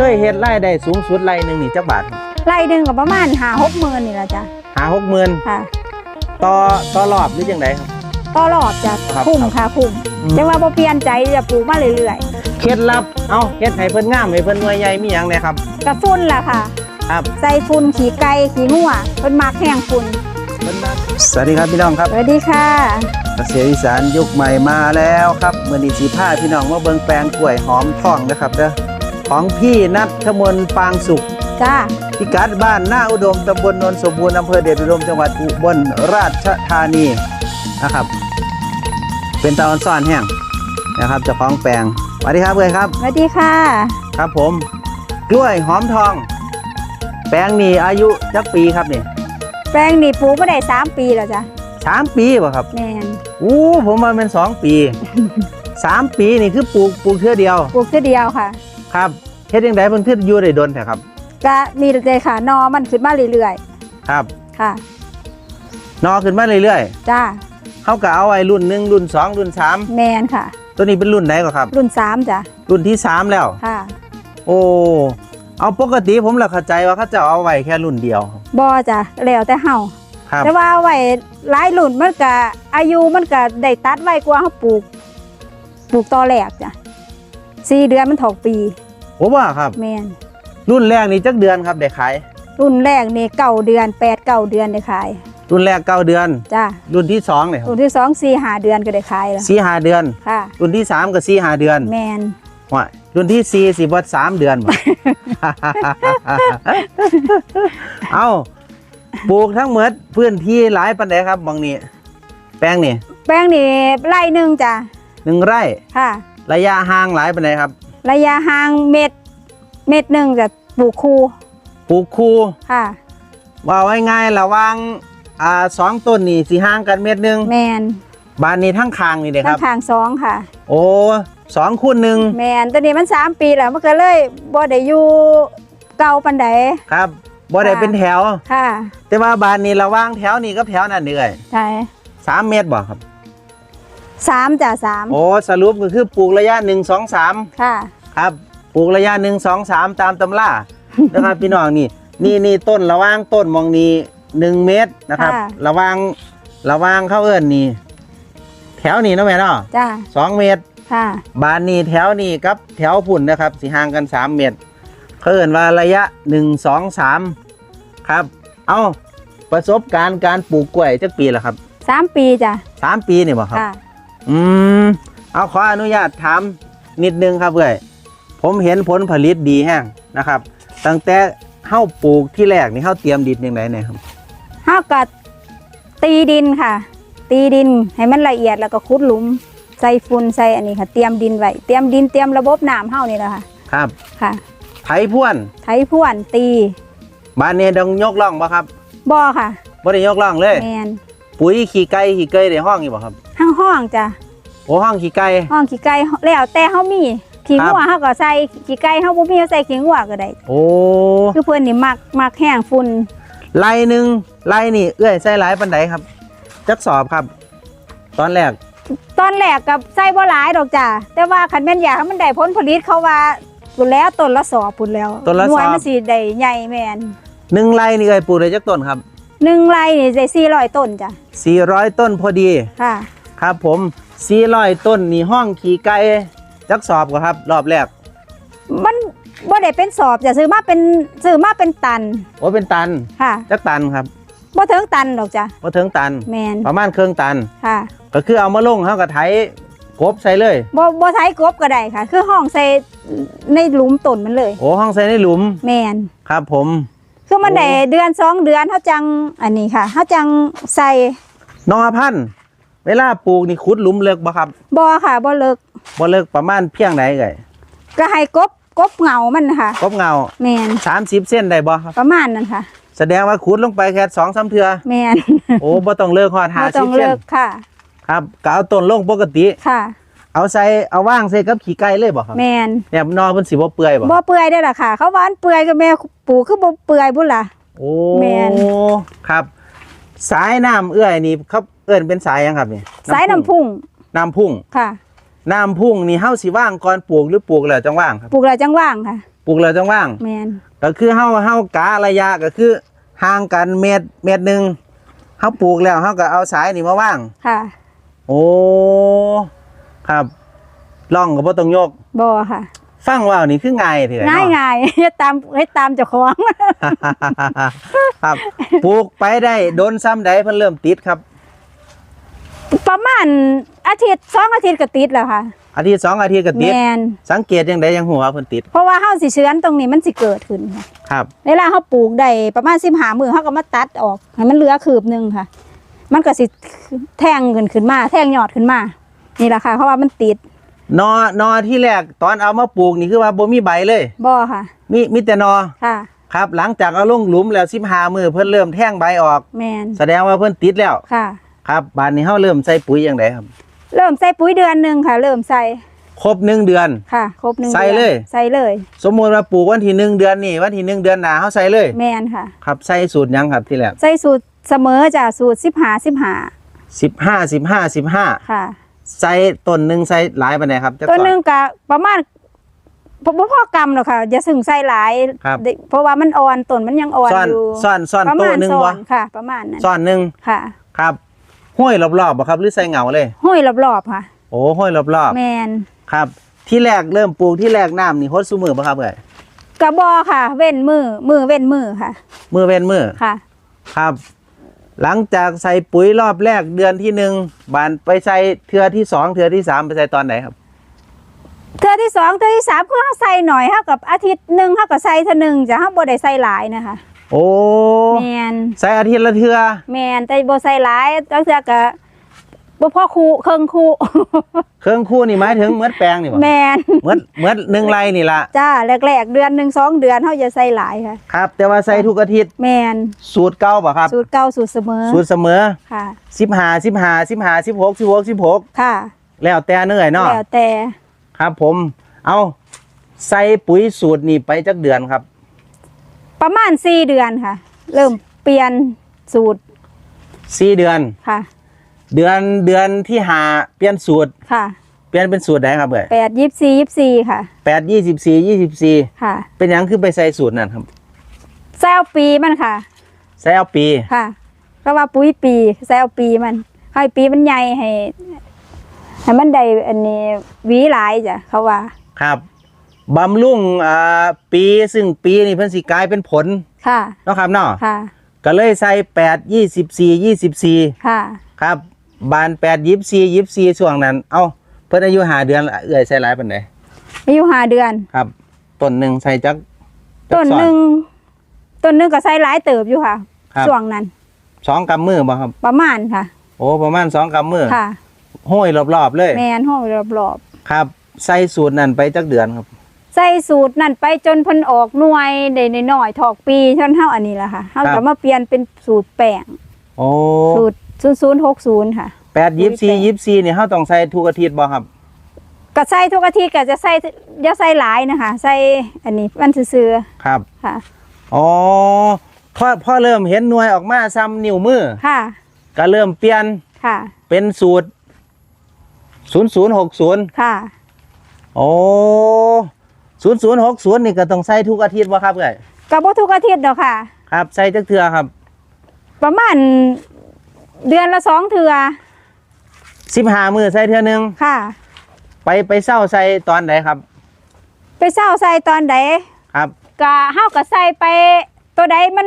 เคยเฮ็ดรายได้สูงสุดรายหนึ่งนี่จักบาทไล่หนึ่งกับประมาณหาหกหมื่นนี่แหละจ้ะหาหกหมื่นค่ะต่อต่อรอบหรือยังไงครับ ต่อรอบจ้ะครับคุ้มค่ะคุ้มอืมแต่ว่าพอเปลี่ยนใจจะปลูกมาเรื่อยเคล็ดลับเอ้าเฮ็ดให้เพิ่นงามให้เพิ่นหน่วยใหญ่มีหยังแหน่ครับ ๆกระฟุ้นล่ะค่ะ ครับใส่ฝุ่นขี่ไก่ขี่งัวเป็นมักแห้งฝุ่นสวัสดีครับพี่น้องครับ สวัสดีค่ะ เกษตรอีสานยุคใหม่มาแล้วครับเมื่อนี้สีผ้าพี่น้องมาเบิงแปลงกล้วยหอมทองนะครับเด้อ ของพี่นัทมนปางสุขจ้าพิกัดบ้านหน้าอุดมตำบลโนนสมบูรณ์อำเภอเดชอุดมจังหวัดอุบลราชธานีนะครับ เป็นตาออนซ่อนแห้งนะครับเจ้าของแปลงสวัสดีครับเพื่อนครับ สวัสดีค่ะ ครับผม กล้วยหอมทอง แปลงนี้อายุจักปีครับนี่แปลงนี่ปลูกมาได้สามปีแล้วจ้ะสามปีป่ะครับแมนอู้ผมว่าเป็นสองปีสามปีนี่คือปลูกปลูกเทื่อเดียว ปลูกทีเดียวค่ะ ครับเฮ็ดยังไงเพิ่นขึ้นอยู่ได้ดนแท้ครับก็นี่เลยค่ะนอมันขึ้นมาเรื่อยครับ ๆค่ะ นอขึ้นมาเรื่อยจ้าๆเขาก็เอาไอ้รุ่นหนึ่งรุ่นสองรุ่นสามแมนค่ะ ตัวนี้เป็นรุ่นไหนก็ครับ รุ่นสามจ้ะรุ่นที่สามแล้ว ค่ะโอ้เอาปกติผมละเข้าใจว่าเขาจะเอาไว้แค่รุ่นเดียวบอจ้ะแล้วแต่เฮาครับแต่ว่าไว้หลายรุ่นมันก็อายุมันก็ได้ตัดไว้กว่าเฮาปลูก ปลูกตอแรกจ้ะ สี่เดือนมันถอกปีผมว่าครับ แมนรุ่นแรกนี่จักเดือนครับได้ขาย รุ่นแรกนี่เก้าเดือนแปดเก้าเดือนได้ขาย รุ่นแรกเก้าเดือน จ้ารุ่นที่สองเนี่ยครับรุ่นที่สองสี่ห้าเดือนก็ได้ขายแล้วสี่ห้าเดือน ค่ะ รุ่นที่สามก็สี่ห้าเดือนแมนว่ารุ่นที่สี่สิบวัดสามเดือนบ่เอาปลูกทั้งหมดพื้นที่หลายปันไดครับบางนี้ แปลงนี่แป้งนี่ไร่หนึ่งจ้ะหนึ่งไร่ค่ะ ระยะห่างหลายปันไดครับระยะห่างเม็ดเม็ดหนึ่งจะปลูกคูปลูกคู่ค่ะว่าไว้ง่ายระหว่างอ่าสองต้นนี่สีห่างกันเม็ดหนึงแมนบานนี้ทั้งคางนี่เด้คข้ารังบทางสองค่ะ โอ้สองคูณหนึ่งแมนตัวนี้มันสามปีแล้วมันก็เลยบ่ได้อยู่เก่าปันใดครับบ่ได้ค่ะเป็นแถวค่ะ แต่ว่าบานนี้ระหว่างแถวนี่ก็แถวนั่นนี่เลยใช่สามเมตรบ่ครับ สามจ้ะสามโอ้สรุปก็คือปลูกระยะหนึ่งสองสามค่ะ ครับปลูกระยะหนึ่งสองสามตามตำรานะครับพี่น้องนี่นี่นี่ต้นระหว่างต้นมองนี้หนึ่งเมตรนะครับ ค่ะ ระหว่างระหว่างเข้าเอิ้นนี่แถวนี้เนาะแม่เนาะจ้ะสองเมตร ค่ะ บานนี้แถวนี้กับแถวพุ่นนะครับสิห่างกันสามเมตรเขาเอิ้นว่าระยะหนึ่งสองสามครับ เอาประสบการณ์การปลูกกล้วยจักปีละครับ สามปีจ้ะสามปีนี่บ่ครับ ค่ะ อืม เอาขออนุญาตถามนิดนึงครับเพื่อยผมเห็นผลผลิตดีแห้งนะครับ ตั้งแต่เข้าปลูกที่แรกนี่เข้าเตรียมดินยังไงเนี่ยครับเฮาก็ตีดินค่ะ ตีดินให้มันละเอียดแล้วก็ขุดหลุม ใส่ฝุ่นใส่อันนี้ค่ะ เตรียมดินไว้เตรียมดินเตรียมระบบน้ำเฮานี่แหละค่ะ ครับ ค่ะ ไถพ่วน ไถพ่วนตีบ้านนี้ต้องยกล่องบ่ครับบ่อค่ะบ่ได้ยกล่องเลย แมนปุ๋ยขี้ไก่ขี้เกยในห้องอยู่บ่ครับ ห้างห้องจ้ะโอ้ห้องขี้ไก่ห้องขี้ไก่แล้วแต่เฮามีขี้งัวเฮาก็ใส่ขี้ไก่เฮาบ่มีเฮาใส่ขี้งัวก็ได้โอ้คือเพิ่นนี่มักมักแห้งฝุ่นไล่หนึ่งไล่นี่เอื้อยใส่หลายปันไดครับ จักสอบครับ ตอนแรก ตอนแรกกับใส่บ่หลายดอกจ้ะแต่ว่าคันแม่นอยากให้มันได้ผลผลิตเขาว่าปุ่นแล้วต้นละสอบปุ่นแล้วต้นละหน่วยสอบมันสิได้ใหญ่แม่นหนึ่งไร่นี่เอ้ยปลูกได้จักต้นครับหนึ่งไร่นี่ได้400ต้นจ้ะ400ต้นพอดีค่ะ ครับผม400ต้นนี่ห้องขี่ไก่จักสอบก็ครับ รอบแรกมันบ่ได้เป็นสอบจะซื้อมาเป็นซื้อมาเป็นตันโอ้เป็นตันค่ะจักตันครับบ่ถึงตันดอกจ้ะพอถึงตันแม่นประมาณเครื่องตันค่ะ ก็คือเอามาลงเขาก็ไถกบใส่เลยบ่บ่ใช้กบก็ได้ค่ะ คือห้องใส่ในหลุมต้นมันเลยโอ้ห้องใส่ในหลุมแม่นครับผมคือมันโอ้ได้เดือนสองเดือนเฮาจังอันนี้ค่ะเฮาจังใส่นอพันธุ์ เวลาปลูกนี่ขุดหลุมเลิกบ่ครับบ่ค่ะบ่เลิกบ่เลิกประมาณเพียงไหนเอ่ยก็ให้กบกบเหงามันค่ะกบเงาแม่น30เส้นได้บ่ครับประมาณนั้นค่ะ แสดงว่าขุดลงไปแค่2 3เทื่อแม่นโอ้บ่ต้องเลิกฮอดบ่ต้อง50เส้เลินกค่ะ ครับก็เอาต้นลงปกติค่ะ เอาใส่เอาว่างใส่กับขี้ไก่เลยบ่ครับแม่นเนี่ยนอเพิ่นสิบ่เปื่อยบ่บ่เปื่อยได้อล่ะค่ะ เขาว่าอันเปื่อยก็แม่ปลูกคือบ่เปื่อยพุ่นล่ะโอ้แม่นครับ สายน้ำเอื้อยนี่เขา เอิ้นเป็นสายหยังครับนี่สายน้ำพุ่งน้ำพุ่งค่ะน้ำพุ่งนี่เฮาสิว่างก่อนปลูกหรือปลูกแล้วจังว่างครับปลูกแล้วจังว่างค่ะปปลูกแล้วจังว่างแมนก็คือเฮาเฮากะระยะก็คือห่างกันเมตรเมตรหนึงเฮาปลูกแล้วเฮาก็เอาสายนี่มาว่างค่ะ โอ้ครับล่องก็บ่ต้องยกบอค่ะ ฟังว่าวนี่คือง่ายเถอะง่ายเนาะง่ายๆให้ตามให้ตามเจ้าของ ครับปลูกไปได้โดนซ้ำใดเพิ่นเริ่มติดครับ ประมาณอาทิตย์สองอาทิตย์ก็ติดแล้วค่ะ อาทิตย์สองอาทิตย์ก็แมติดนสังเกตยังไดยังหัวาเพิ่นติด เพราะว่าเฮาสิเชื้อนตรงนี้มันสิเกิดขึ้นค่ะครับ เวลาเขาปลูกได้ประมาณสิบหามือเขาก็มาตัดออกให้มันเหลือคืบหนึ่งค่ะ มันก็สิแทงขึ้นขึ้นมา แทงยอดขึ้นมา นี่แหละค่ะ เพราะว่ามันติดนอนอที่แรกตอนเอามาปลูกนี่คือว่าบ่มีใบเลยบ่อค่ะ มีมีแต่นอค่ะ ครับ หลังจากเอาลงหลุมแล้ว15มื้อเพิ่นเริ่มแท่งใบออกแมนแสดงว่าเพิ่นติดแล้วค่ะ ครับบานนี้เฮาเริ่มใส่ปุ๋ยอย่างไดครับ เริ่มใส่ปุ๋ยเดือนหนึ่งค่ะ เริ่มใส่ครบหนึ่งเดือนค่ะ ครบหนึ่งใส่ดือนเลย ใส่เลย สมมุติว่าปลูกวันที่หนึ่งเดือนนี่วันที่หนึ่งเดือนหน้าเฮาใส่เลย แมนค่ะ ครับใส่สูตรหยังครับที่แรกใส่สูตรเสมอจ้ะสูตรสิบหาสิบหา15 15 15ค่ะ ใส่ต้นหนึงใส่หลายปานใดครับจักตัวหอนนึ่งก็ประมาณพอพ่อกรรมหรอกค่ะอย่าสึงใส่หลายครับเพราะว่ามันอ่อนต้นมันยังอ่อนซ่อนอยู่ซ่อนซ่อนประโต๊ะมาณหนึงซ่อบ่นค่ะ ประมาณนั้นซ่อนหนึงค่ะ ครับ ห้อยรอบๆบ่ครับหรือใส่เหงาเลยห้อยรอบๆค่ะ โอ้ห้อยรอบแมนๆครับ ที่แรกเริ่มปลูกที่แรกน้ำนี่ฮดซุมือบ่ครับเอ้ยกระบอค่ะ เว้นมือมือเว้นมือค่ะ มือเว้นมือค่ะ ครับ หลังจากใส่ปุ๋ยรอบแรกเดือนที่หนึ่งบานไปใส่เทือที่สองเทือที่สามไปใส่ตอนไหนครับ เทือที่สองเทือที่สามคือเขาใส่หน่อยเท่ากับอาทิตย์หนึ่งเท่ากับใส่เท่านึงจะเขาบ่ได้ใส่หลายนะคะ โอ้แมนใส่อาทิตย์ละเทือแมนแต่บ่ใส่หลายก็เทือกับบ่พ่อครูเครื่องครูเครื่องคู่นี่หมายถึงเมือดแปลงนี่บ่แมนเมือดเมือดหนึ่งไรนี่ละจ้าแรกๆเดือนหนึ่งสองเดือนเขาจะใส่หลายค่ะครับ แต่ว่าใส่ทุกอาทิตย์แมนสูตรเก่าป่ะครับ สูตรเก่าสูตรเสมอ สูตรเสมอค่ะสิบห้าสิบห้าสิบห้าสิบหกสิบหกสิบหกค่ะ แล้วแต่เหนื่อยเนาะแล้วแต่ครับผม เอาใส่ปุ๋ยสูตรนี่ไปจักเดือนครับ ประมาณสี่เดือนค่ะ เริ่มเปลี่ยนสูตรสี่เดือน ค่ะ เดือนเดือนที่หาเปลี่ยนสูตร ค่ะ เปลี่ยนเป็นสูตรไหนครับเอ่ยแปดยี่สี่ยี่สี่ค่ะแปดยี่สิบสี่ยี่สิบสี่ค่ะเป็นหยังคือไปใส่สูตรนั่นครับ แซวปีมันค่ะ ใส่เอาปี ค่ะ ก็ว่าปุ๋ยปีแซวปีมันให้ปีมันใหญ่ให้ให้มันได้อันนี้หวีหลายจ้ะเขาว่า ครับ บำรุงอ่าปีซึ่งปีนี่เพิ่นสิกลายเป็นผลค่ะเนาะครับเนาะค่ะก็เลยใส่แปดยี่สิบสี่ยี่สิบสี่ค่ะครับบานแปดยิบสี่ยิบสี่ช่วงนั้น เอ้าเพิ่นอายุหาเดือนละเอื้อยใส่หลายปานใดอายุห้าเดือนครับต้นหนึ่งใส่จักจักต้นซ่อหนึ่งต้นหนึ่งก็ใส่หลายเติบอยู่ค่ะครับ ช่วงนั้น สองกำมือบ่ครับ ประมาณค่ะ โอ้ประมาณสองกำมือค่ะ ห้อยรอบๆเลย แมนห้องรอบครับ ใส่สูตรนั้นไปจักเดือนครับๆ ใส่สูตรนั่นไปจนเพิ่นออกหน่วยได้น้อยๆถอกปีจนเท่าอันนี้แหละค่ะเฮาครัก็บ มาเปลี่ยนเป็นสูตรแป้งโอ้สูตร0060ค่ะ แปดยิบสี่ยิบสี่นี่เฮาต้องใส่ทุกอาทิตย์บ่ครับ ก็ใส่ทุกอาทิตย์ก็จะใส่อย่าใส่หลายนะคะใส่อันนี้มันซื่อครับๆค่ะ อ๋อพอพอเริ่มเห็นหน่วยออกมาซ้ำนิ้วมือ ค่ะก็เริ่มเปลี่ยนค่ะเป็นสูตร 0060 ค่ะ โอ้ 0060นี่ก็ต้องใส่ทุกอาทิตย์บ่ครับเอ้ยก็บ่ทุกอาทิตย์ดอกค่ะ ครับใส่จักเทื่อครับประมาณเดือนละสองเทื่อ15มื้อใส่เทื่อหนึงค่ะ ไปไปเศร้าใส่ตอนไหนครับ ไปเศร้าใส่ตอนใดครับก็เฮาก็ใส่ไป ตัวใดมัน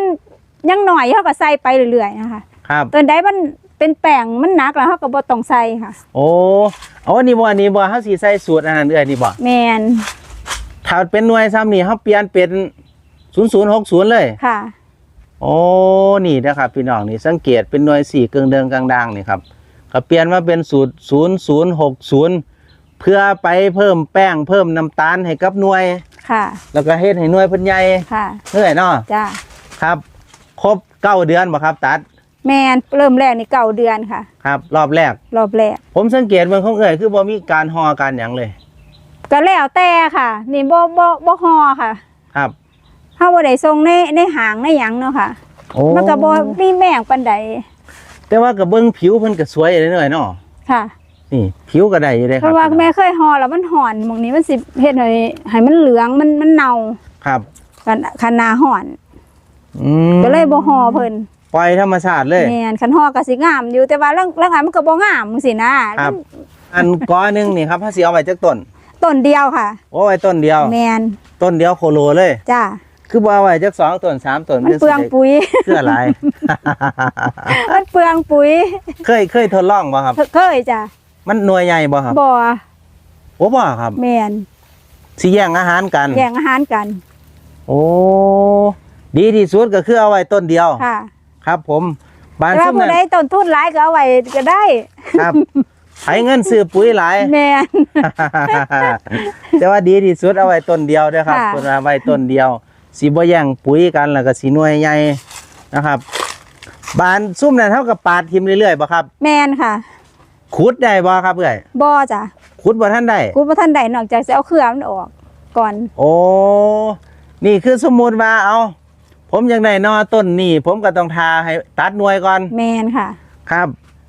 ยังหน่อยเฮาก็ใส่ไปเรื่อยๆนะคะ ครับ ตัวใดมันเป็นแป้งมันหนักแล้วเฮาก็บ่ต้องใส่ค่ะ โอ้เอาอันนี้บ่อันนี้บ่เฮาสิใส่สูตรอันนั้นเอ้ยนี่บ่แมน ถ้าเป็นหน่วยซ้ำนี่เขาเปลี่ยนเป็น0060เลย ค่ะ โอ้นี่นะครับพี่น้องนี่สังเกตเป็นหน่วยสี่เกึ่งเดิงกลางดังนี่ครับก็เปลี่ยนมาเป็นสูตร0060เพื่อไปเพิ่มแป้งเพิ่มน้ำตาลให้กับหน่วย ค่ะ แล้วก็เฮ็ดให้หน่วยเพิ่นใหญ่ค่ะเนื่อยเนาะจ้าครับ ครบเก้าเดือนบ่ครับตัด แมนเริ่มแรกนี่เก้าเดือนค่ะ ครับ รอบแรก รอบแรก ผมสังเกตเบิ่งของเอ่ยคือบ่มีการห่อการหยังเลย ก็แล้วแต่ค่ะ นี่บ่บ่บ่ฮอค่ะครับเฮาบ่ได้ส่งในในหางในหยังเนาะค่ะโอ้มันก็บ่มีแมงปานใดแต่ว่าก็เบิ่งผิวเพิ่นก็สวยเลยเนื่อยเนาะค่ะนี่ผิวก็ได้อยู่เด้คเพรับราะว่าพี่น้องแม่เคยห่อแล้วมันห่อนหมองนี้มันสิเฮ็ดให้ให้มันเหลืองมันมันเน่าครับกันคันหนาห่อนอืมก็เลยบ่ห่อเพิ่นปล่อยธรรมชาติเลยแม่นคันห่อก็สิงามอยู่แต่ว่าเรื่องเรื่องอันมันก็บ่งามจังซี่นะครับอันก้อนหนึงนี่ครับถ้าสิเอาไว้จักต้น ต้นเดียวค่ะ โอ้ไว้ต้นเดียว แม่นต้นเดียวโคโลเลย จ้าคือบ่เอาไว้จักสองต้นสามต้นมันเปลืองปุ๋ยเพื่ออะไรมันเปลืองปุ๋ย เคยเคยทดลองบ่ครับ เคยจ้ะมันหน่วยใหญ่บ่ครับบ่โอ้บ่ครับ แม่นสิแย่งอาหารกันแย่งอาหารกัน โอ้ดีที่สุดก็คือเอาไว้ต้นเดียวค่ะ ครับผมบ้านแต่ว่าซุ่มผู้นั้นใดต้นทุนหลายก็เอาไว้ก็ได้ ครับ ไถเงินซื้อปุ๋ยหลาย แม่นแต่ว่าดีที่สุดเอาไว้ต้นเดียวเด้อครับค่ะเพิ่นว่าไว้ต้นเดียวสิบ่แย่งปุ๋ยกันแล้วก็สิหน่วยใหญ่นะครับบ้านซุ่มนั้นเท่ากับปาดทิมเรื่อยๆบ่ครับแม่นค่ะขุดได้บ่ครับเอ้อยบ่จ้ะขุดบ่ทันได้ กูบ่ทันได้นอกจากจะเอาเครือมันออก ก่อนโอ้ นี่คือสมมุติว่าเอา ผมอยากได้หนอต้นนี่ ผมก็ต้องทาให้ตัดหน่วยก่อนแม่นค่ะ ครับ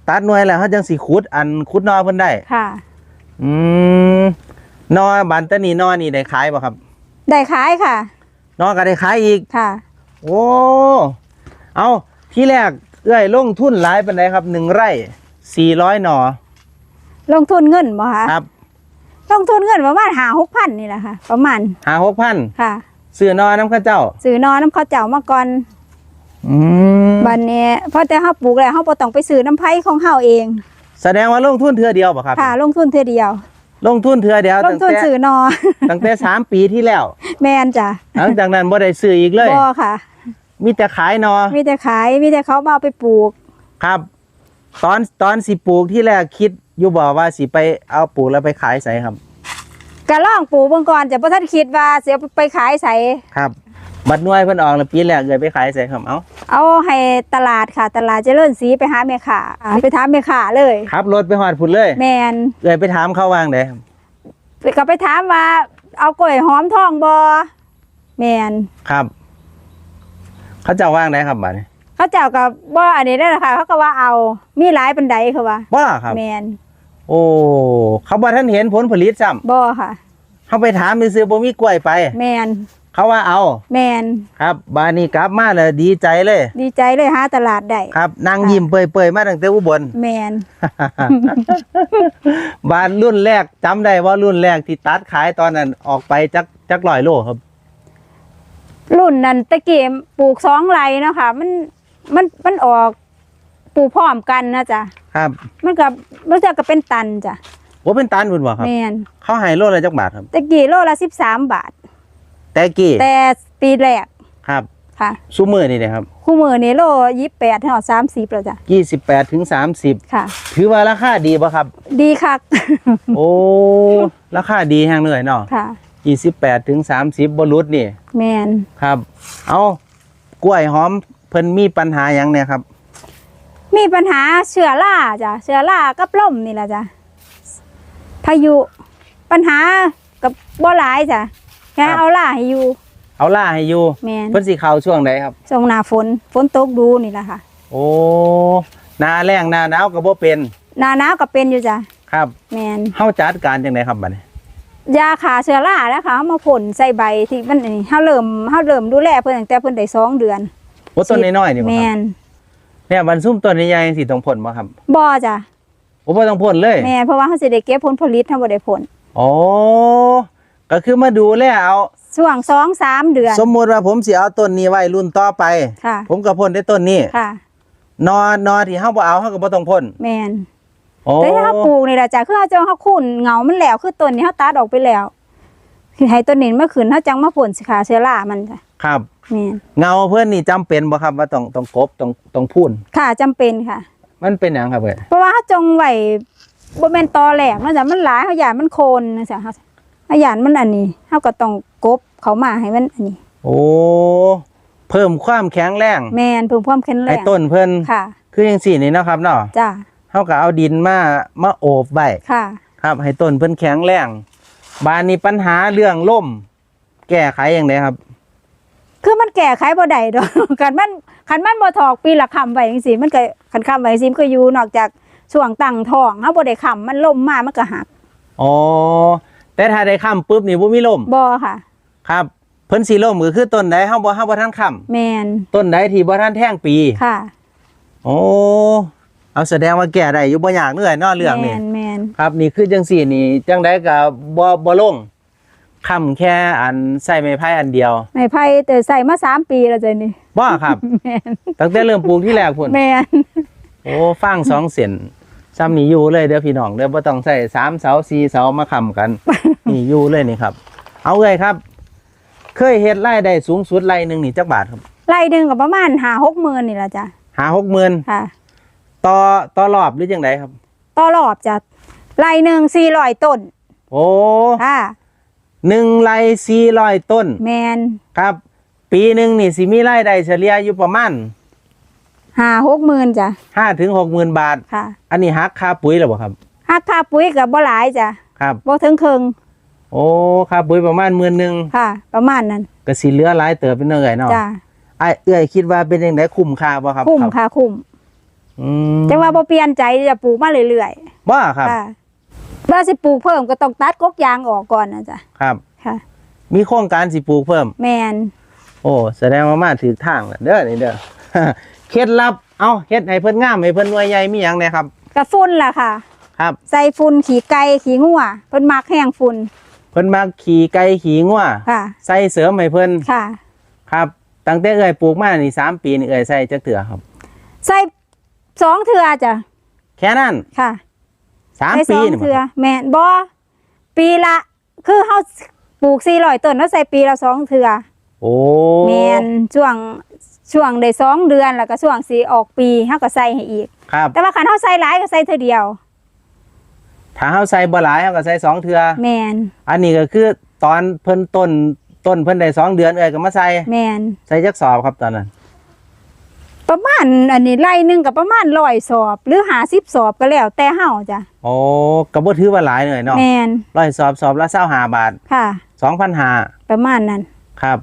ตัดหน่วยแล้วเขาจังสิขุด อันขุดหนอเพิ่นได้ ค่ะ อืมหนอบันตะนี่หนอนี่ได้ขายบ่ครับ ได้ขายค่ะหนอก็ได้ขายอีก ค่ะ โอ้ เอาที่แรกเอ้อยลงทุนหลายปานใดครับหนึ่งไร่สี่ร้อยหนอ ลงทุนเงินบ่คะครับลงทุนเงินประมาณ5-6,000นี่แหละค่ะ ประมาณหาหกพันค่ะ ซื้อหนอน้ำข้าเจ้า ซื้อนอน้ำข้าวเจ้ามาก่อน อืมบัดนี้พอแต่เฮาปลูกแล้วเฮาบ่ต้องไปซื้อน้ำไผของเฮาเอง แสดงว่าลงทุนเทือเดียวบ่ครับ ค่ะ ลงทุนเทื่อเดียว ลงทุนเทือเดียวลตั้งงทุนแต่ซื้อนอ ตั้งแต่สามปีที่แล้ว แม่นจ้ะหลังจากนั้นบ่ได้ซื้ออีกเลย บ่ค่ะ มีแต่ขายหนอมีแต่ขายมีแต่เขามาเอาไปปลูก ครับ ตอนตอนสิปลูกที่แรกคิดอยู่บ่ว่าสิไปเอาปลูกแล้วไปขายใส่ครับก็ล่องปลูกเบิ่งก่อนจะบ่ทันคิดว่าสิเอาไปขายไสครับ บัดหน่วยเพิ่นออกแล้วปีแรกเลยไปขายใส่ครับเอ้าเอาให้ตลาดค่ะ ตลาดเจริญศรีไปหาแม่ค้าอ่าไปถามแม่ค้าเลยขับรถไปฮอดพุ่นเลยแม่นเลยไปถามเขาวางไดครับก็ไปถามว่า เอากล้วยหอมทองบ่แม่นครับ เขาเจะว่างไดครับบัดนี้เขาเจ้าก็บ่อันนี้ได้อค่ะเขาก็ว่าเอามีหลายปานใดเขาว่าว่าครับแม่นโอ้เขาบ่ทันเห็นผลผลิตซ้ำบ่ค่ะเขาไปถามซื้อๆบ่มีกล้วยไป แม่น เขาว่าเอา แม่นครับบานนี้กลับมาแล้วดีใจเลย ดีใจเลยหาตลาดได้ครับนางค่ะยิ้มเปื่อยๆมาตั้งแต่อุบลแม่นบานรุ่นแรกจำได้ว่ารุ่นแรกที่ตัดขายตอนนั้นออกไปจักจักร้อยโลครับ รุ่นนั้นตะกี้ปลูกสองไร่เนาะค่ะมันมันมันออกปลูกพร้อมกันนะจ๊ะครับ มันก็มันจะก็เป็นตันจ้ะโอ้เป็นตันพุ่นบ่ครับแม่นเขาให้โลละจักบาทครับตะกี้โลละ13บาท แต่กี้แต่ปีแรกครับค่ะซูมือนี่นะครับคู่มือนี่โล28ถึง30แล้วจ้ะ28ถึง30ค่ะ ถือว่าราคาดีป่ะครับ ดีคักโอ้ราคาดีแฮงเลยเนาะค่ะ28ถึง30บ่หลุดนี่ แม่นครับ เอากล้วยหอมเพิ่นมีปัญหาหยังเนี่ยครับ มีปัญหาเชื้อราจ้ะเชื้อรากับลมนี่แหละจ้ะพายุปัญหากับบ่หลายจ้ะ แค่ครับเอาล่าให้อยู่ เอาล่าให้อยู่แม่นเพิ่นสิเข้าช่วงใดครับช่วงหน้าฝนฝนตกดูนี่แหละค่ะ โอ้หนาแรงหนาหนาวก็บ่เป็นหน้าหนาวก็เป็นอยู่จ้ะครับแม่นเฮาจัดการจังไดครับบัดนี้ยาขาเชื้อราแล้วค่ะเอามาพ่นใส่ใบที่มันนี่เฮาเริ่มเฮาเริ่มดูแลเพิ่นตั้งแต่เพิ่นได้สองเดือนโอ้ต้นน้อยๆนี่บ่คแม่รับนเนี่ยบันซุ่มต้นใหญ่ๆสิต้องพ่นบ่ครับบ่จ้ะโอ้บ่ต้องพ่นเลยแม่นเพราะว่าเฮาสิได้เก็บผลผลิตเฮาบ่ได้ผลโอ้ ก็คือมาดูแลเอา ช่วงสองสามเดือน สมมุติว่าผมสิเอาต้นนี้ไว้รุ่นต่อไป ค่ะ ผมก็พ่นได้ต้นนี้ค่ะ นอนอที่เฮาบ่เอาเฮาก็บ่ต้องพ่นแม่นโอ้แต่ถ้าเราปลูกนี่แหละจ้ะคือเฮาจังเฮาคุ้นเหงามันแล้วคือต้นนี้เฮาตัดออกไปแล้วคือให้ต้นนี้มาขึ้นเฮาจังมาผลสิขาเชื้อรามันจ้ะครับ แม่นเงาเพื่อนนี่จำเป็นบ่ครับว่าต้องต้องกบต้องต้องพูนค่ะจำเป็นค่ะ มันเป็นหยังครับเอ้ยเพราะว่าเฮาจงไว้บ่แม่นตอแหลกเนาะจ้ะมันหลายเฮาย่านมันโคนนะจ้ะเฮา เฮาย่านมันอันนี้เฮาก็ต้องกบเขามาให้มันอันนี้ โอ้เพิ่มความแข็งแรงแม่นเพิ่มความแข็งแรให้งต้นเพิ่นค่ะ คือจังซี่นี่เนาะครับเนาะจ้ะเฮาก็เอาดินมามาโอบไว้ค่ะ ครับ ให้ต้นเพิ่นแข็งแรงบานนี้ปัญหาเรื่องล่ม แก้ไขอย่างไรครับ คือมันแก้ไขบ่ได้ดอก คันมันคันมันบ่ถอกปีละคำไว้จังซี่มันก็คันคำไว้จังซี่มันก็อยู่นอกจากช่วงตั้งท้องเฮาบ่ได้คำมันล่มมามันก็หัก อ๋อ แต่ถ้าได้ค้ำปุ๊บนี่บ่มีล่มบ่ค่ะ ครับพิ่นสิล่มก็คือต้นใดเฮาบ่เฮาบ่ทันค้ำแมนต้นใดที่บ่ทันแท่งปี ค่ะโอ้เอาแสดงว่าแก้ได้อยู่บ่ยากเนื่อยเนาะเรื่องแมนี้นแมนครับนี่คือจังสี่นี่จังไดก็บ่บ่ลงค้ำแค่อันใส่ไม้ไผ่อันเดียวไม้ไผ่แต่ใส่มาสามปีแล้วจ้ะนี่บ่ครับ แมนตั้งแต่เริ่มปลูกที่แรกพุ่น แมนโอ้ฟางสองเส้น ซ้ำนี่อยู่เลยเด้อพี่น้องเด้อบ่ต้องใส่สามเสาสี่เสามาค้ำกัน นี่อยู่เลยนี่ครับ เอาเลยครับ เคยเฮ็ดรายได้สูงสุดไร่หนึงนี่จักบาทครับไล่ดึงกับประมาณหาหกหมื่นนี่ละจ้ะหาหกหมื่นค่ะ ต่อต่อรอบหรือจังไดครับ ต่อรอบจ้ะไล่หนึ่งสี่ร้อยต้น โอ้ค่ะหนึ่งไร่สี่ร้อยต้น แมนครับ ปีหนึ่งนี่สิมีรายได้เฉลี่ยอยู่ประมาณ หาหกหมื่นจ้ะห้าถึงหกหมื่นบาท ค่ะอันนี้หักค่าปุ๋ยหรือเปล่าครับหักค่าปุ๋ยกับบ่หลายจ้ะครับบ่ถึงครึ่งโอ้ค่าปุ๋ยประมาณหมื่นหนึ่งค่ะ ประมาณนั้นก็สิเหลือหลายเติบเป็นเนื่อยเนาะจ้ะไอ้เอื้อยคิดว่าเป็นยังไงคุ้มค่าบ่ครับคุ้มรับค่ะคุ้มอืมจังว่าบ่เปลี่ยนใจจะปลูกมาเรื่อยว่าครับๆค่ะว่าสิปลูกเพิ่มก็ต้องตัดกกยางออกก่อนนะจ้ะครับค่ะ มีโครงการสิปลูกเพิ่ม แมนโอ้แสดงว่ามาถือทางแล้วเด้อนี่เด้อ เคล็ดลับ เอาเฮ็ดให้เพิ่นงามให้เพิ่นหน่วยใหญ่มีหยังแหน่ครับ กระฝุ่นล่ะค่ะ ครับ ใส่ฝุ่นขี้ไก่ขี้งัวเพิ่นมักแห้งฝุ่นเพิ่นมาขี่ไก่ขี่งัวค่ะ ใส่เสริมให้เพิ่นค่ะ ครับ ตั้งแต่เอ่ยปลูกมานี่สามปีนี่เอ่ยใส่จักเถื่อครับ ใส่สองเทื่อจ้ะแค่นั้นค่ะสามใส่สปีองนี่บ่เทื่อครับแม่นบ่ปีละคือเฮาปลูก400ต้นแล้วใส่ปีละสองเทื่อโอ้ แม่นช่วง ช่วงได้สองเดือนแล้วก็ช่วงสิออกปีเฮาก็ใส่ให้อีก ครับ แต่ว่าคันเฮาใส่หลายก็ใส่เทื่อเดียว ถ้าเฮาใส่บ่หลายเฮาก็ใส่สองเทื่อแม่นอันนี้ก็คือตอนเพิ่นต้นต้นเพิ่นได้สองเดือนเอ่ยก็มาใส่แม่นใส่จักสอบครับตอนนั้น ประมาณอันนี้ไร่หนึงก็ประมาณ100สอบ หรือ50สอบก็แล้วแต่เฮาจ้ะโอ้ก็บ่ถือว่าหลายเลยเนาะแม่นร้อยสอบสอบละ25บาทค่ะ 2,500ประมาณนั้น ครับ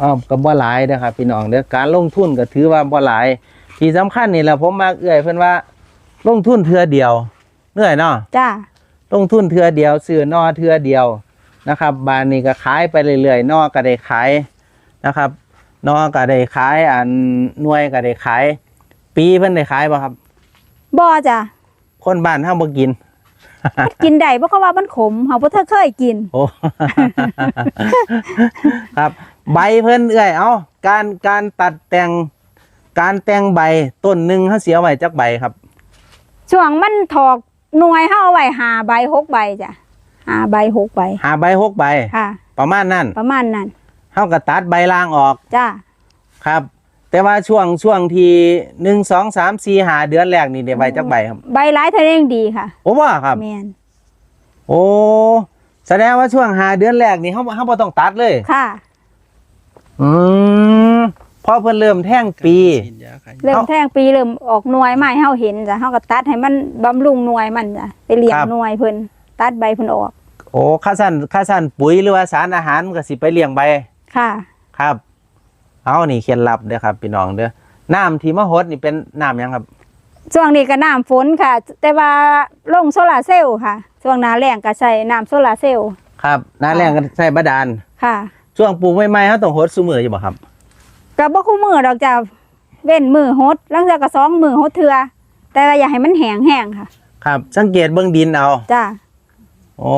อ้าวก็บ่หลายนะครับพี่น้องเด้อการลงทุนก็ถือว่าบ่หลาย ที่สำคัญนี่แหละผมมักเอ่ยเพิ่นว่า ลงทุนเทื่อเดียวเหนื่อยเนาะจ้าลงทุนเทือเดียวซื้อนอเทือเดียวนะครับ บานนี้ก็ขายไปเรื่อยๆนอก็ได้ขายนะครับนอก็ได้ขายอันหน่วยก็ได้ขาย ปีเพิ่นได้ขายป่ะครับบ่จ้ะคนบ้านเฮาบ่กินกินได้เพราะเขาว่ามันขมเฮาบ่ทันเคยกิน โอ้ ครับ ใบเพิ่นเอ้อยเอาการการตัดแต่งการแต่งใบต้นหนึ่งเขาเสียไว้จักใบครับ ช่วงมันถอกหน่วยเฮาเอาไว้ห้าใบหกใบจ้ะห้าใบหกใบหาใบหกใบค่ะ ประมาณนั้นประมาณนั้นเฮาก็ตัดใบล่างออกจ้าครับ แต่ว่าช่วงช่วงที่หนึ่งสองสามสี่หาเดือนแรกนี่ได้ใบจักใบครับ ใบหลายเท่านั้นยังดีค่ะ โอ้ว่าครับแม่นโอ้แสดงว่าช่วงหาเดือนแรกนี่เขาเขาบ่ต้องตัดเลยค่ะ อืมพอเพิ่นเริ่มแท่งปีเริ่มแท่งปีเริ่มออกหน่วยใหม่เฮาเห็นจ้ะเฮาก็ตัดให้มันบำรุงหน่วยมันจ้ะไปเลี้ยงครับ หน่วยเพิ่นตัดใบเพิ่นออกโอ้ค่าสั้นค่าสั้นปุ๋ยหรือว่าสารอาหารมันก็สิไปเลี้ยงใบ ค่ะ ครับ เอานี่เคล็ดลับเด้อครับพี่น้องเด้อ น้ำที่มะฮดนี่เป็นน้ำหยังครับ ช่วงนี้ก็น้ำฝนค่ะ แต่ว่าลงโซลาร์เซลล์ค่ะช่วงหน้าแล้งก็ใช้น้ำโซลาร์เซลล์ ครับหน้าแรงก็ใช้บาดาล ค่ะ ช่วงปลูกใหม่ๆเขาต้องฮดซุมืออยู่บ่ครับก็บ่คู่มือดอกจ้ะเว้นมือหดหลังจากก็สองมือหดเทื่อแต่ว่าอย่าให้มันแห้งแห้งค่ะ ครับ สังเกตเบื้องดินเอาจ้าโอ้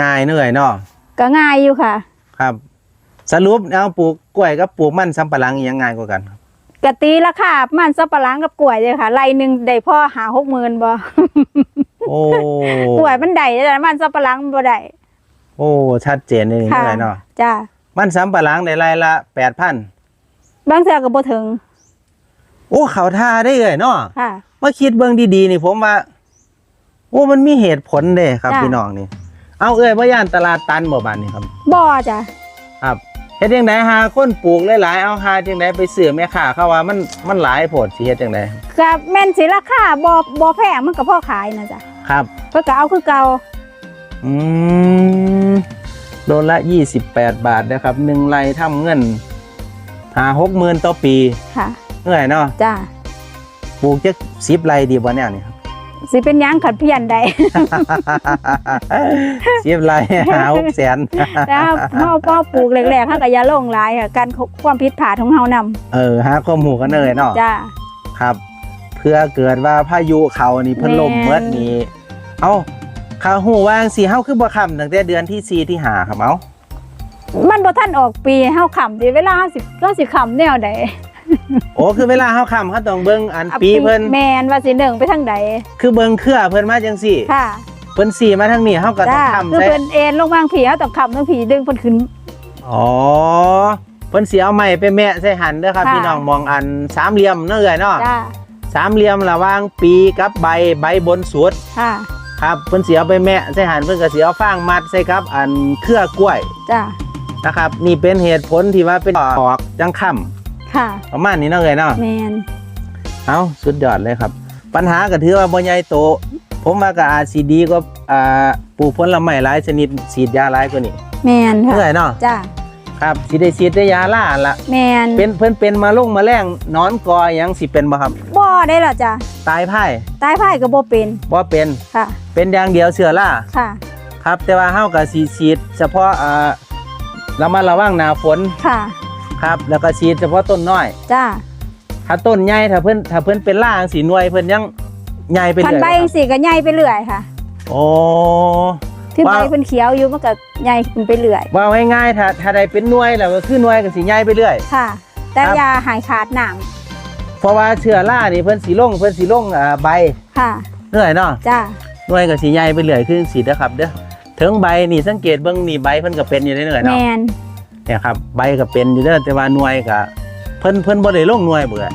ง่ายเหนื่อยเนาะก็ง่ายอยู่ค่ะ ครับ สรุปเอาปลูกกล้วยกับปลูกมันสำปะหลังอิหยังง่ายกว่ากันครับกะตีราคามันสับปะหลังกับกล้วยเลยค่ะไรหนึ่งได้พ่อหาหกหมื่นบ่โอ้ กล้วยมันได้แต่มันสับปะหลังบ่ได้ โอ้ชัดเจนเลยค่ะเหนื่อยเนาะจ้ามันสำปะหลังในรายละแปดพันบางเทื่อก็บ่ถึงโอ้เขาท่าได้เลยเนาะค่ะ มาคิดเบื้องดีๆนี่ผมว่า โอ้มันมีเหตุผลเด้ครับจ้ะ พี่น้องนี่ เอาเอ้ยว่าย่านตลาดตันบ่บานนี่ครับ บ่จ้ะครับเฮ็ดจังไดหาคนปลูกหลายๆเอาหาจังไดไปซื้อแม่ค้าเขาว่ามันมันหลายโพดสิเฮ็ดจังไดก็แม่นสิราคาบ่บ่แพงมันก็พอขายนะจ้ะครับ เพิ่นก็เอาคือเก่า อืมโลละ 28 บาทนะครับหนึ่งไร่ทำเงินหาหกหมื่นต่อปีค่ะเหนื่อยเนาะจ้าปลูกจักสิบไร่ดีบ่แนวนี่ครับสิเป็นหยังขัดเพียนใดเสียบไรหาหกแสนแล้วพ่อพ่อปลูกแรกๆเฮาก็อย่าลงหลายค่ะการความผิดพลาดของเฮานำเออหาข้อมูลกันเลยเนาะจ้าครับ เพื่อเกิดว่าพายุเขานี่เพิ่นลมแม่นเมื่อนี้ เอ้า ข้าหูว่าจังสิเฮาคือบ่ค้ำตั้งแต่เดือนที่สี่ที่ห้าครับเอ้ามันบ่ทันออกปีเฮาขำดิเวลาเฮาสิเราสิขำแนวใดโอ้คือเวลาเฮาค้ำเฮาต้องเบิ่งอันปีเพิ่นแม่นว่าสิหนึ่งไปทางใดคือเบิ่งเครือเพิ่นมาจังซี่ค่ะเพิ่นสีมาทางนี้เฮาก็ต้องจ้าค้ำคือใส่เพิ่นเอ็นลงวางผีเฮาต้องขำทั้งผีดึงเพิ่นขึ้นอ๋อเพิ่นสิเอาไม้ไปแมะใส่หันเด้อครับค่ะพี่น้องมองอันสามเหลี่ยมเนาะเอ้ยเนาะจ้าสามเหลี่ยมระหว่างปีกับใบใบบนสุดค่ะ ครับเพิ่นสิเอาไปแมะใส่หันเพิ่นก็สิเอาฟางมัดใส่กับ อันเครือกล้วยจ้านะครับ นี่เป็นเหตุผลที่ว่าเป็นออกจังค่ำค่ะประมาณนี้เนาะเอ้ยเนาะแม่นเอาสุดยอดเลยครับ ปัญหาก็ถือว่าบ่ใหญ่โต ผมว่าก็อาจสิดีกว่าอ่าปลูกผลไม้หลายชนิดฉีดยาหลายกว่านี้แม่นค่ะเอ้ยเนาะจ้า ครับสิได้ฉีดได้ยาล่าละแม่นเป็นเพิ่นเป็นมาลงมาแรงนอนกอหยังสิเป็นบ่ครับบ่ได้ล่ะจ้าตายพ่ายตายไผ่ก็บ่เป็นบ่เป็นค่ะ เป็นอย่างเดียวเชื้อราค่ะ ครับแต่ว่าเฮาก็สิฉีดเฉพาะอ่าระมัดระวังหน้าฝนค่ะ ครับ แล้วก็ฉีดเฉพาะต้นน้อยจ้าถ้าต้นใหญ่ถ้าเพิ่นถ้าเพิ่นเป็นล่าจังสีหน่วยเพิ่นยังใหญ่ไปพันเรื่อยใบจังซี่ก็ใหญ่ไปเรื่อยค่ะโอ้ ที่ใบว่าเพิ่นเขียวอยู่มันก็ใหญ่ขึ้นไปเรื่อยว่าง่ายๆถ้าถ้าใดเป็นหน่วยแล้วก็คือหน่วยก็สิใหญ่ไปเรื่อย ค่ะ แต่ครับอยาหายขาดน้ำเพราะว่าเชื้อรานี่เพิ่นสิลงเพิ่นสิลงอ่าใบค่ะเหนื่อยเนาะจ้าหน่วยก็สิใหญ่ไปเรื่อยคือสิเด้อครับเด้อถึงใบนี่สังเกตเบิ่งนี่ใบเพิ่นก็เป็นอยู่เรื่อยๆแมเนาะนเนี่ยครับใบก็เป็นอยู่เด้อแต่ว่าหน่วยก็เพิ่นเพิ่นบ่ได้ลงหน่วยเบื่อ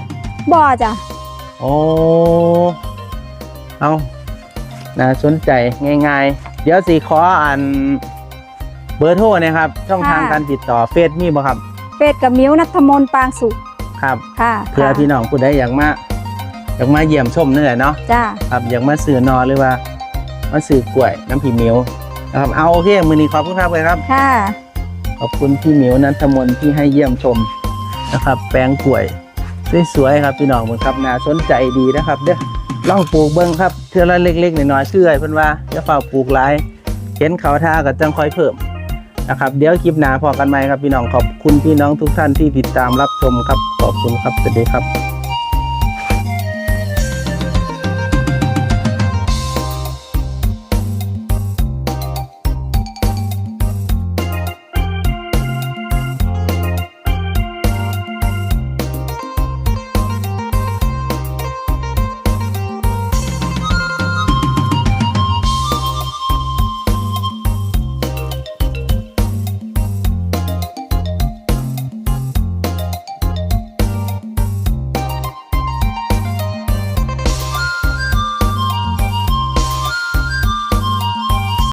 บ่จ้ะโอ้เอาน่าสนใจง่ายๆ เดี๋ยวสิขออ่านเบอร์โทรนะครับ ช่องทางการติดต่อเฟซมีบ่ครับ เฟซกับมิ้วนัทมนต์ปางสุขครับค่ะเพื่อพี่น้องผู้ใดอยากมาอยากมาเยี่ยมชมนี่แหละเนาะจ้าครับอยากมาซื้อนอหรือว่า มาซื้อกล้วยน้ำพี่หมิวนะครับเอาโอเคมือนี้ขอบคุณครับเลยครับค่ะขอบคุณพี่หมิวนันทมนต์ที่ให้เยี่ยมชมนะครับ แปลงกล้วยสวยๆครับพี่น้องเบิ่งครับน่าสนใจดีนะครับ เด้อ ลองปลูกเบิ้งครับเทือละเล็กๆน้อยๆเชื่อเพิ่นว่าจะเฝ้าปลูกหลายเห็นเขาท่าก็จังค่อยเพิ่มนะครับ เดี๋ยวคลิปหน้าพอกันไหมครับพี่น้องขอบคุณพี่น้องทุกท่านที่ติดตามรับชมครับขอบคุณครับสวัสดีครับ